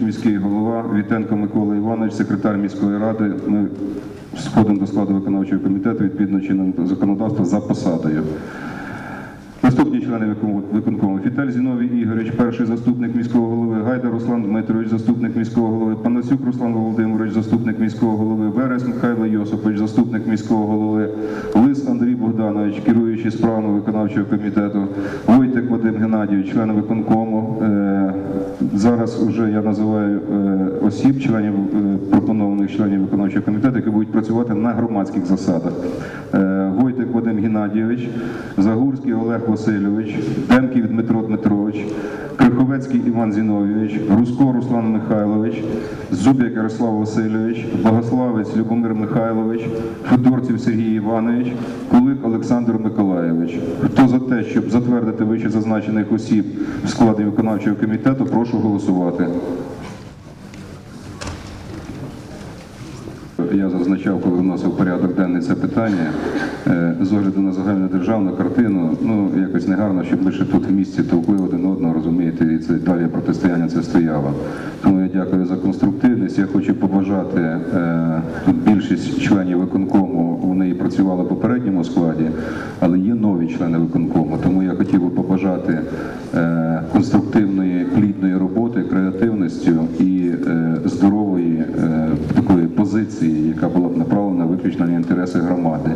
Міський голова Вітенко Микола Іванович, секретар міської ради. Ми входимо до складу виконавчого комітету відповідно чином законодавства за посадою. Наступні члени виконкому- Фіталь Зіновій Ігорович, перший заступник міського голови, Гайда Руслан Дмитрович, заступник міського голови, Панасюк Руслан Володимирович, заступник міського голови, Верес Михайло Йосипович, заступник міського голови, Богданович, керуючий справами виконавчого комітету, Войтик Вадим Геннадійович, член виконкому. Е, Зараз вже я називаю е, осіб, членів е, пропонованих членів виконавчого комітету, які будуть працювати на громадських засадах. Войтик Вадим Геннадійович, Загурський Олег Васильович, Демків Дмитро Дмитрович, Криховецький Іван Зіновійович, Русько Руслан Михайлович, Зуб'як Ярослав Васильович, Богославець Любомир Михайлович, Федорців Сергій Іванович, Кулик Олександр Миколаєвич. Хто за те, щоб затвердити вище зазначених осіб в складі виконавчого комітету, прошу голосувати. я зазначав, коли вносив порядок денний це питання. Е, з огляду на загальну державну картину, ну якось негарно, щоб ми ще тут в місті товкли один одного, розумієте, і це далі протистояння це стояло. Тому я дякую за конструктивність. Я хочу побажати е, тут більшість членів виконкому, вони і працювали в попередньому складі, але є нові члени виконкому. Тому я хотів би побажати е, конструктивної, плідної роботи, креативністю і здорової направлена виключно на інтереси громади.